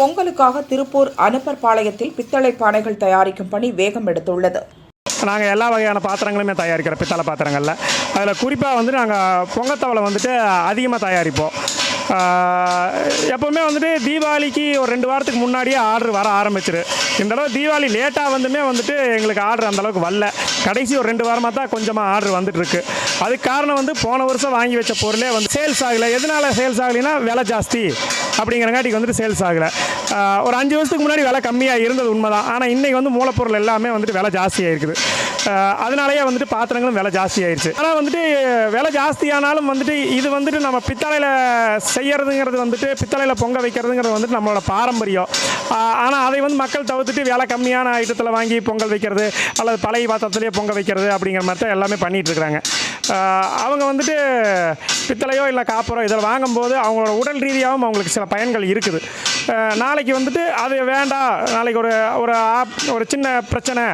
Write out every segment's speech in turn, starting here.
பொங்கலுக்காக திருப்பூர் அனுப்பர்பாளையத்தில் பித்தளை பானைகள் தயாரிக்கும் பணி வேகம் எடுத்துள்ளது. நாங்கள் எல்லா வகையான பாத்திரங்களுமே தயாரிக்கிறோம் பித்தளை பாத்திரங்களில். அதில் குறிப்பாக வந்து நாங்கள் பொங்கத்தவளை வந்துட்டு அதிகமாக தயாரிப்போம். எப்போவுமே வந்துட்டு தீபாவளிக்கு ஒரு ரெண்டு வாரத்துக்கு முன்னாடியே ஆர்டர் வர ஆரம்பிச்சிரு. இந்த தடவை தீபாவளி லேட்டாக வந்துமே வந்துட்டு எங்களுக்கு ஆர்டர் அந்தளவுக்கு வரல. கடைசி ஒரு ரெண்டு வாரமாக தான் கொஞ்சமாக ஆர்டர் வந்துட்டு இருக்கு. அதுக்கு காரணம் வந்து போன வருஷம் வாங்கி வச்ச பொருளே வந்து சேல்ஸ் ஆகலை. எதனால சேல்ஸ் ஆகலைன்னா விலை ஜாஸ்தி அப்படிங்கிறங்காட்டிக்கு வந்துட்டு சேல்ஸ் ஆகலை. ஒரு அஞ்சு வருஷத்துக்கு முன்னாடி விலை கம்மியாக இருந்தது உண்மைதான். ஆனால் இன்றைக்கி வந்து மூலப்பொருள் எல்லாமே வந்துட்டு விலை ஜாஸ்தியாக இருக்குது அதனாலேயே வந்துட்டு பாத்திரங்களும் விலை ஜாஸ்தியாயிருச்சு ஆனால் வந்துட்டு விலை ஜாஸ்தியானாலும் வந்துட்டு இது வந்துட்டு நம்ம பித்தளையில் செய்யறதுங்கிறது வந்துட்டு பித்தளையில் பொங்க வைக்கிறதுங்கிறது வந்துட்டு நம்மளோட பாரம்பரியம். ஆனால் அதை வந்து மக்கள் தவிர்த்துட்டு விலை கம்மியான ஐட்டத்தில் வாங்கி பொங்கல் வைக்கிறது அல்லது பழைய பாத்திரத்துலேயே பொங்க வைக்கிறது அப்படிங்கிற மாதிரி தான் எல்லாமே பண்ணிகிட்டு இருக்கிறாங்க. அவங்க வந்துட்டு பித்தளையோ இல்லை காப்பரோ இதில் வாங்கும்போது அவங்களோட உடல் ரீதியாகவும் அவங்களுக்கு சில பயன்கள் இருக்குது. நாளைக்கு வந்துட்டு அது வேண்டாம் நாளைக்கு ஒரு ஒரு ஆப் ஒரு சின்ன பிரச்சனை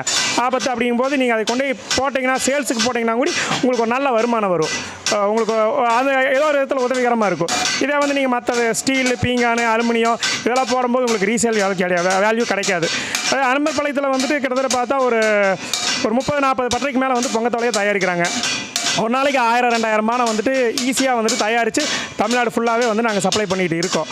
ஆபத்து அப்படிங்கும்போது நீங்கள் அதை கொண்டு போய் போட்டிங்கன்னா சேல்ஸுக்கு போட்டிங்கன்னா கூட உங்களுக்கு ஒரு நல்ல வருமானம் வரும். உங்களுக்கு அது ஏதோ ஒரு விதத்தில் உதவிகரமாக இருக்கும். இதே வந்து நீங்கள் மற்ற ஸ்டீல் பீங்கானு அலுமினியம் இதெல்லாம் போடும்போது உங்களுக்கு ரீசேல் வேல்யூ கிடையாது. வேல்யூ கிடைக்காது. அது அனுமர் பாளையத்தில் வந்துட்டு கிட்டத்தட்ட பார்த்தா ஒரு ஒரு முப்பது நாற்பது பட்டறைக்கு மேலே வந்து பொங்கத்தோலையை தயாரிக்கிறாங்க. ஒரு நாளைக்கு ஆயிரம் ரெண்டாயிரம் மானம் வந்துட்டு ஈஸியாக வந்துட்டு தயாரித்து தமிழ்நாடு ஃபுல்லாகவே வந்து நாங்கள் சப்ளை பண்ணிகிட்டு இருக்கோம்.